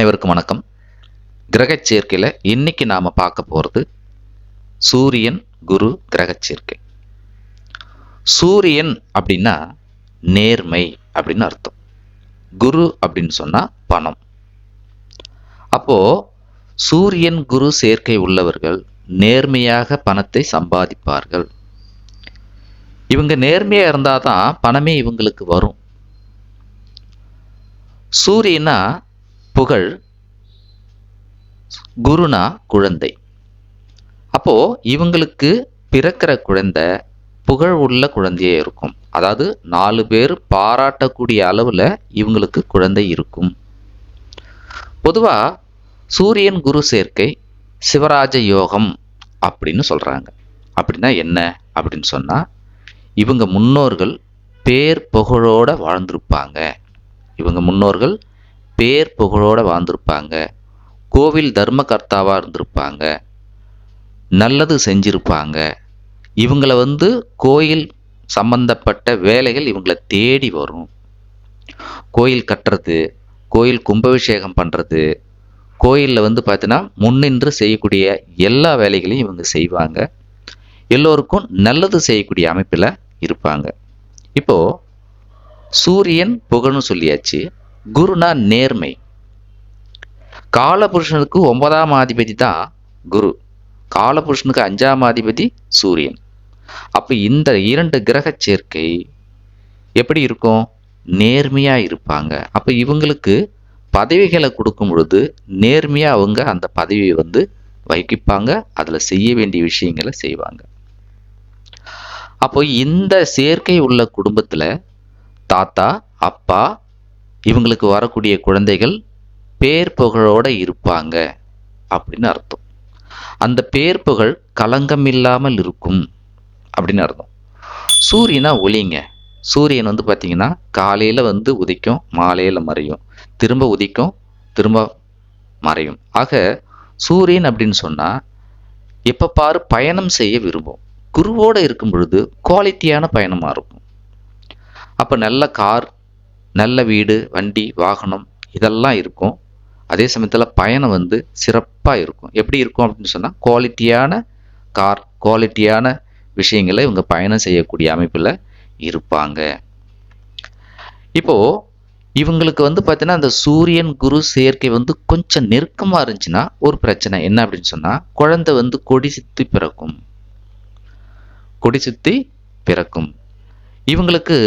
அனைவருக்கும் வணக்கம். கிரகச் சேர்க்கையில் இன்னைக்கு நாம் பார்க்க போகிறது சூரியன் குரு கிரகச் சேர்க்கை. சூரியன் அப்படின்னா நேர்மை அப்படின்னு அர்த்தம். குரு அப்படின்னு சொன்னால் பணம். அப்போது சூரியன் குரு சேர்க்கை உள்ளவர்கள் நேர்மையாக பணத்தை சம்பாதிப்பார்கள். இவங்க நேர்மையாக இருந்தால் தான் பணமே இவங்களுக்கு வரும். சூரியனா புகழ் குருனா குழந்தை. அப்போ இவங்களுக்கு பிறக்கிற குழந்தை புகழ் உள்ள குழந்தையே இருக்கும். அதாவது நாலு பேர் பாராட்டக்கூடிய அளவில் இவங்களுக்கு குழந்தை இருக்கும். பொதுவாக சூரியன் குரு சேர்க்கை சிவராஜ யோகம் அப்படின்னு சொல்கிறாங்க அப்படின்னா என்ன? அப்படின்னு சொன்னால் இவங்க முன்னோர்கள் பேர் புகழோட வாழ்ந்திருப்பாங்க. இவங்க முன்னோர்கள் பேர் புகழோடு வாழ்ந்திருப்பாங்க. கோவில் தர்மகர்த்தாவாக இருந்திருப்பாங்க. நல்லது செஞ்சிருப்பாங்க. இவங்களை வந்து கோயில் சம்பந்தப்பட்ட வேலைகள் இவங்களை தேடி வரும். கோயில் கட்டுறது கோயில் கும்பாபிஷேகம் பண்ணுறது கோயிலில் வந்து பார்த்தீங்கன்னா முன்னின்று செய்யக்கூடிய எல்லா வேலைகளையும் இவங்க செய்வாங்க. எல்லோருக்கும் நல்லது செய்யக்கூடிய அமைப்பில் இருப்பாங்க. இப்போது சூரியன் புகழ்னு சொல்லியாச்சு. குருனா நேர்மை. காலபுருஷனுக்கு ஒன்பதாம் அதிபதி தான் குரு. காலபுருஷனுக்கு அஞ்சாம் அதிபதி சூரியன். அப்போ இந்த இரண்டு கிரக சேர்க்கை எப்படி இருக்கும்? நேர்மையாக இருப்பாங்க. அப்போ இவங்களுக்கு பதவிகளை கொடுக்கும் பொழுது நேர்மையாக அவங்க அந்த பதவியை வந்து வகிப்பாங்க. அதில் செய்ய வேண்டிய விஷயங்களை செய்வாங்க. அப்போ இந்த சேர்க்கை உள்ள குடும்பத்தில் தாத்தா அப்பா இவங்களுக்கு வரக்கூடிய குழந்தைகள் பேர் புகழோடு இருப்பாங்க அப்படின்னு அர்த்தம். அந்த பேர் புகழ் கலங்கம் இல்லாமல் இருக்கும் அப்படின்னு அர்த்தம். சூரியனா ஒளிங்க. சூரியன் வந்து பார்த்தீங்கன்னா காலையில் வந்து உதிக்கும் மாலையில் மறையும். திரும்ப உதிக்கும் திரும்ப மறையும். ஆக சூரியன் அப்படின்னு சொன்னால் எப்போ பாரு பயணம் செய்ய விரும்பும். குருவோடு இருக்கும் பொழுது குவாலிட்டியான பயணமாக இருக்கும். அப்போ நல்ல கார் நல்ல வீடு வண்டி வாகனம் இதெல்லாம் இருக்கும். அதே சமயத்தில் பயணம் வந்து சிறப்பாக இருக்கும். எப்படி இருக்கும் அப்படின்னு சொன்னால் குவாலிட்டியான கார் குவாலிட்டியான விஷயங்களை இவங்க பயணம் செய்யக்கூடிய அமைப்பில் இருப்பாங்க. இப்போது இவங்களுக்கு வந்து பார்த்தீங்கன்னா அந்த சூரியன் குரு சேர்க்கை வந்து கொஞ்சம் நெருக்கமாக இருந்துச்சுன்னா ஒரு பிரச்சனை. என்ன அப்படின்னு சொன்னால் குழந்தை வந்து கொடி சுற்றி பிறக்கும். கொடி சுற்றி பிறக்கும். இவங்களுக்கு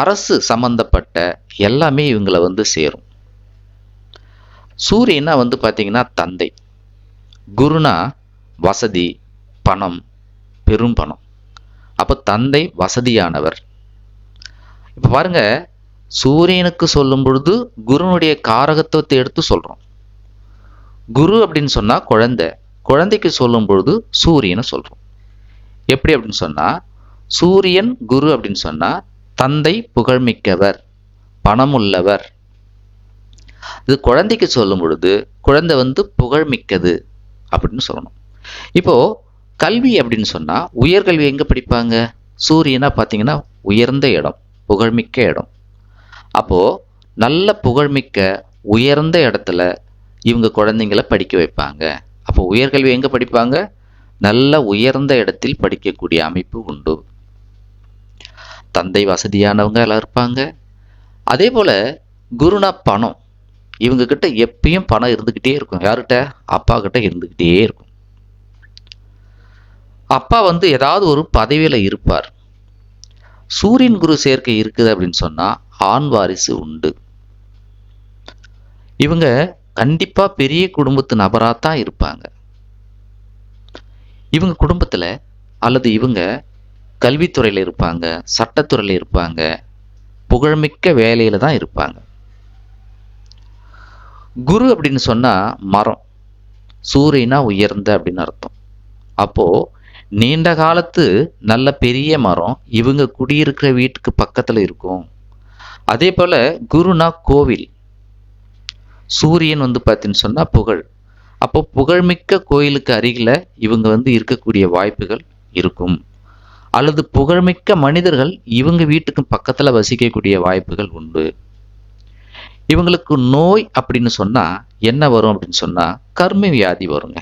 அரசு சம்பந்தப்பட்ட எல்லாமே இவங்களை வந்து சேரும். சூரியனா வந்து பார்த்தீங்கன்னா தந்தை. குருனா வசதி பணம் பெரும் பணம். அப்போ தந்தை வசதியானவர். இப்போ பாருங்க சூரியனுக்கு சொல்லும் பொழுது குருனுடைய காரகத்துவத்தை எடுத்து சொல்கிறோம் குரு அப்படின்னு சொன்னால் குழந்தை. குழந்தைக்கு சொல்லும் பொழுது சூரியனை சொல்கிறோம் எப்படி அப்படின்னு சொன்னால் சூரியன் குரு அப்படின்னு சொன்னால் தந்தை புகழ்மிக்கவர் பணமுள்ளவர். இது குழந்தைக்கு சொல்லும் பொழுது குழந்தை வந்து புகழ்மிக்கது அப்படின்னு சொல்லணும். இப்போ கல்வி அப்படின்னு சொன்னா உயர்கல்வி எங்க படிப்பாங்க? சூரியனா பார்த்தீங்கன்னா உயர்ந்த இடம் புகழ்மிக்க இடம். அப்போ நல்ல புகழ்மிக்க உயர்ந்த இடத்துல இவங்க குழந்தைங்கள படிக்க வைப்பாங்க. அப்போ உயர்கல்வி எங்கே படிப்பாங்க? நல்ல உயர்ந்த இடத்தில் படிக்கக்கூடிய அமைப்பு உண்டு. தந்தை வசதியானவங்க எல்லாம் இருப்பாங்க. அதே போல குருனா பணம். இவங்க கிட்ட எப்பயும் பணம் இருந்துக்கிட்டே இருக்கும். யார்கிட்ட? அப்பா கிட்ட இருந்துக்கிட்டே இருக்கும். அப்பா வந்து ஏதாவது ஒரு பதவியில் இருப்பார். சூரியன் குரு சேர்க்கை இருக்குது அப்படின்னு சொன்னால் ஆண் வாரிசு உண்டு. இவங்க கண்டிப்பாக பெரிய குடும்பத்து நபராக தான் இருப்பாங்க. இவங்க குடும்பத்தில் அல்லது இவங்க கல்வித்துறையில் இருப்பாங்க சட்டத்துறையில் இருப்பாங்க புகழ்மிக்க வேலையில் தான் இருப்பாங்க. குரு அப்படின்னு சொன்னால் மரம் சூரியனா உயர்ந்த அப்படின்னு அர்த்தம். அப்போது நீண்ட காலத்து நல்ல பெரிய மரம் இவங்க குடியிருக்கிற வீட்டுக்கு பக்கத்தில் இருக்கும். அதே போல் குருனா கோவில். சூரியன் வந்து பார்த்தீங்கன்னு சொன்னால் புகழ். அப்போ புகழ்மிக்க கோயிலுக்கு அருகில் இவங்க வந்து இருக்கக்கூடிய வாய்ப்புகள் இருக்கும். அல்லது புகழ்மிக்க மனிதர்கள் இவங்க வீட்டுக்கு பக்கத்தில் வசிக்கக்கூடிய வாய்ப்புகள் உண்டு. இவங்களுக்கு நோய் அப்படின்னு சொன்னால் என்ன வரும் அப்படின்னு சொன்னால் கர்ம வியாதி வருங்க.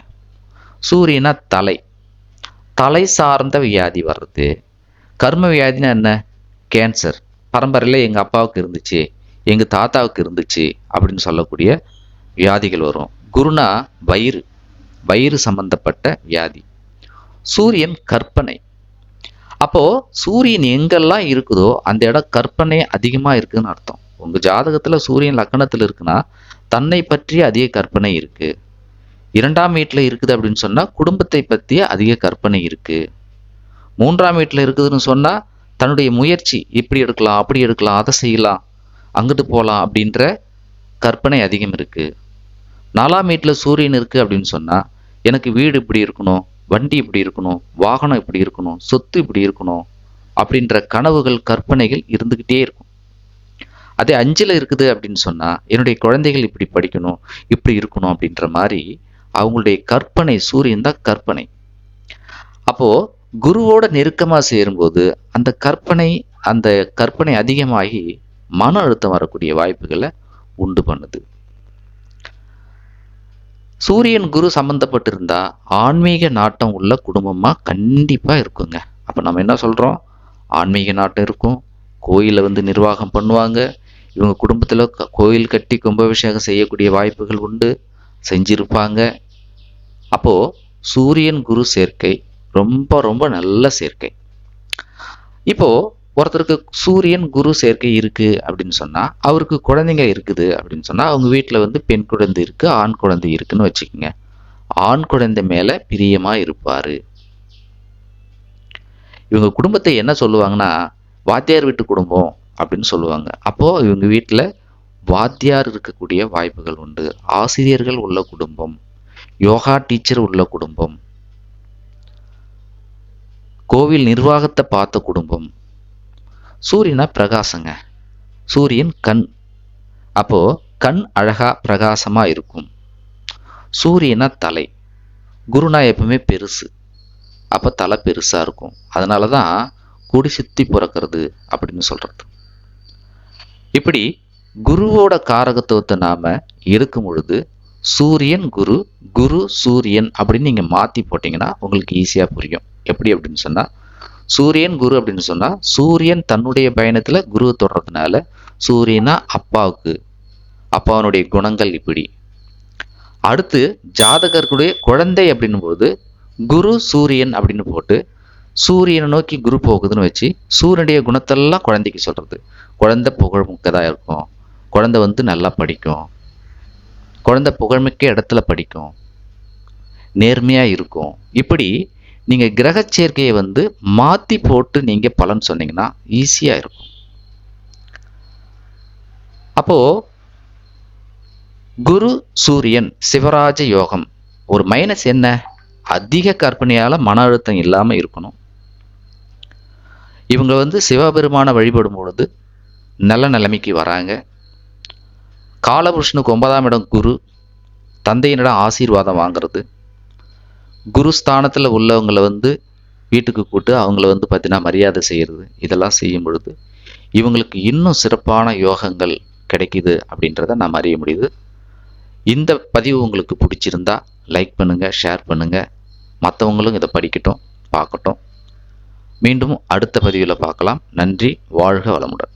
சூரியனா தலை. தலை சார்ந்த வியாதி வர்றது. கர்ம வியாதினா என்ன? கேன்சர். பரம்பரையில் எங்கள் அப்பாவுக்கு இருந்துச்சு எங்கள் தாத்தாவுக்கு இருந்துச்சு அப்படின்னு சொல்லக்கூடிய வியாதிகள் வரும். குருனா வயிறு. வயிறு சம்பந்தப்பட்ட வியாதி. சூரியன் கற்பனை. அப்போது சூரியன் எங்கெல்லாம் இருக்குதோ அந்த இடம் கற்பனை அதிகமாக இருக்குதுன்னு அர்த்தம். உங்கள் ஜாதகத்தில் சூரியன் லக்னத்தில் இருக்குன்னா தன்னை பற்றிய அதிக கற்பனை இருக்குது இரண்டாம் வீட்டில் இருக்குது அப்படின்னு சொன்னால் குடும்பத்தை பற்றிய அதிக கற்பனை இருக்குது மூன்றாம் வீட்டில் இருக்குதுன்னு சொன்னால் தன்னுடைய முயற்சி இப்படி எடுக்கலாம் அப்படி எடுக்கலாம் அதை செய்யலாம் அங்கிட்டு போகலாம் அப்படின்ற கற்பனை அதிகம் இருக்குது நாலாம் வீட்டில் சூரியன் இருக்குது அப்படின்னு சொன்னால் எனக்கு வீடு இப்படி இருக்கணும் வண்டி இப்படி இருக்கணும் வாகனம் இப்படி இருக்கணும் சொத்து இப்படி இருக்கணும் அப்படின்ற கனவுகள் கற்பனைகள் இருந்துக்கிட்டே இருக்கும். அதே அஞ்சில் இருக்குது அப்படின்னு சொன்னால் என்னுடைய குழந்தைகள் இப்படி படிக்கணும் இப்படி இருக்கணும் அப்படின்ற மாதிரி அவங்களுடைய கற்பனை சூரியன் தான் கற்பனை. அப்போது குருவோட நெருக்கமாக சேரும்போது அந்த கற்பனை அந்த கற்பனை அதிகமாகி மன அழுத்தம் வரக்கூடிய வாய்ப்புகளை உண்டு பண்ணுது. சூரியன் குரு சம்மந்தப்பட்டிருந்தா ஆன்மீக நாட்டம் உள்ள குடும்பமாக கண்டிப்பாக இருக்குங்க. அப்போ நம்ம என்ன சொல்கிறோம் ஆன்மீக நாட்டம் இருக்கும். கோயிலை வந்து நிர்வாகம் பண்ணுவாங்க. இவங்க குடும்பத்தில் க- கோயில் கட்டி கும்பாபிஷேகம் செய்யக்கூடிய வாய்ப்புகள் உண்டு. செஞ்சிருப்பாங்க. அப்போது சூரியன் குரு சேர்க்கை ரொம்ப ரொம்ப நல்ல சேர்க்கை. இப்போது ஒருத்தருக்கு சூரியன் குரு சேர்க்கை இருக்கு அப்படின்னு சொன்னா அவருக்கு குழந்தைங்க இருக்குது அப்படின்னு சொன்னா அவங்க வீட்டில் வந்து பெண் குழந்தை இருக்கு ஆண் குழந்தை இருக்குன்னு வச்சுக்கோங்க. ஆண் குழந்தை மேல பிரியமா இருப்பாரு. இவங்க குடும்பத்தை என்ன சொல்லுவாங்கன்னா வாத்தியார் வீட்டு குடும்பம் அப்படின்னு சொல்லுவாங்க. அப்போ இவங்க வீட்டில் வாத்தியார் இருக்கக்கூடிய வாய்ப்புகள் உண்டு. ஆசிரியர்கள் உள்ள குடும்பம் யோகா டீச்சர் உள்ள குடும்பம் கோவில் நிர்வாகத்தை பார்த்த குடும்பம் சூரியனா பிரகாசங்க. சூரியன் கண். அப்போ கண் அழகா பிரகாசமா இருக்கும். சூரியனா தலை. குருனா எப்பவுமே பெருசு. அப்போ தலை பெருசாக இருக்கும். அதனால தான் குடி சுத்தி பிறக்கிறது அப்படின்னு சொல்கிறது இப்படி குருவோட காரகத்துவத்தை நாம் எடுக்கும் பொழுது சூரியன் குரு குரு சூரியன் அப்படின்னு நீங்கள் மாற்றி போட்டிங்கன்னா உங்களுக்கு ஈஸியாக புரியும். எப்படி அப்படின்னு சொன்னால் சூரியன் குரு அப்படின்னு சொன்னா சூரியன் தன்னுடைய பயணத்துல குரு தொடர்றதுனால சூரியனா அப்பாவுக்கு அப்பாவனுடைய குணங்கள் இப்படி. அடுத்து ஜாதகர்களுடைய குழந்தை அப்படின்னும் போது குரு சூரியன் அப்படின்னு போட்டு சூரியனை நோக்கி குரு போகுதுன்னு வச்சு சூரியனுடைய குணத்தெல்லாம் குழந்தைக்கு சொல்றது. குழந்தை புகழ்மிக்கதா இருக்கும். குழந்தை வந்து நல்லா படிக்கும். குழந்தை புகழ்மிக்க இடத்துல படிக்கும். நேர்மையா இருக்கும். இப்படி நீங்கள் கிரக சேர்க்கையை வந்து மாற்றி போட்டு நீங்கள் பலன் சொன்னீங்கன்னா ஈஸியாக இருக்கும். அப்போ குரு சூரியன் சிவராஜ யோகம் ஒரு மைனஸ் என்ன? அதிக கற்பனையால் மன அழுத்தம் இல்லாமல் இருக்கணும். இவங்க வந்து சிவபெருமானை வழிபடும் பொழுது நல்ல நிலைமைக்கு வராங்க. காலபுருஷனுக்கு ஒன்பதாம் இடம் குரு. தந்தையினிடம் ஆசீர்வாதம் வாங்குறது. குரு ஸ்தானத்தில் உள்ளவங்களை வந்து வீட்டுக்கு கூட்டு அவங்கள வந்து பார்த்தீங்கன்னா மரியாதை செய்கிறது இதெல்லாம் செய்யும் பொழுது இவங்களுக்கு இன்னும் சிறப்பான யோகங்கள் கிடைக்கிது அப்படின்றத நாம் அறிய முடியுது. இந்த பதிவு உங்களுக்கு பிடிச்சிருந்தா லைக் பண்ணுங்கள் ஷேர் பண்ணுங்கள் மற்றவங்களும் இதை படிக்கட்டும் பார்க்கட்டும். மீண்டும் அடுத்த பதிவில் பார்க்கலாம். நன்றி வாழ்க வளமுடன்.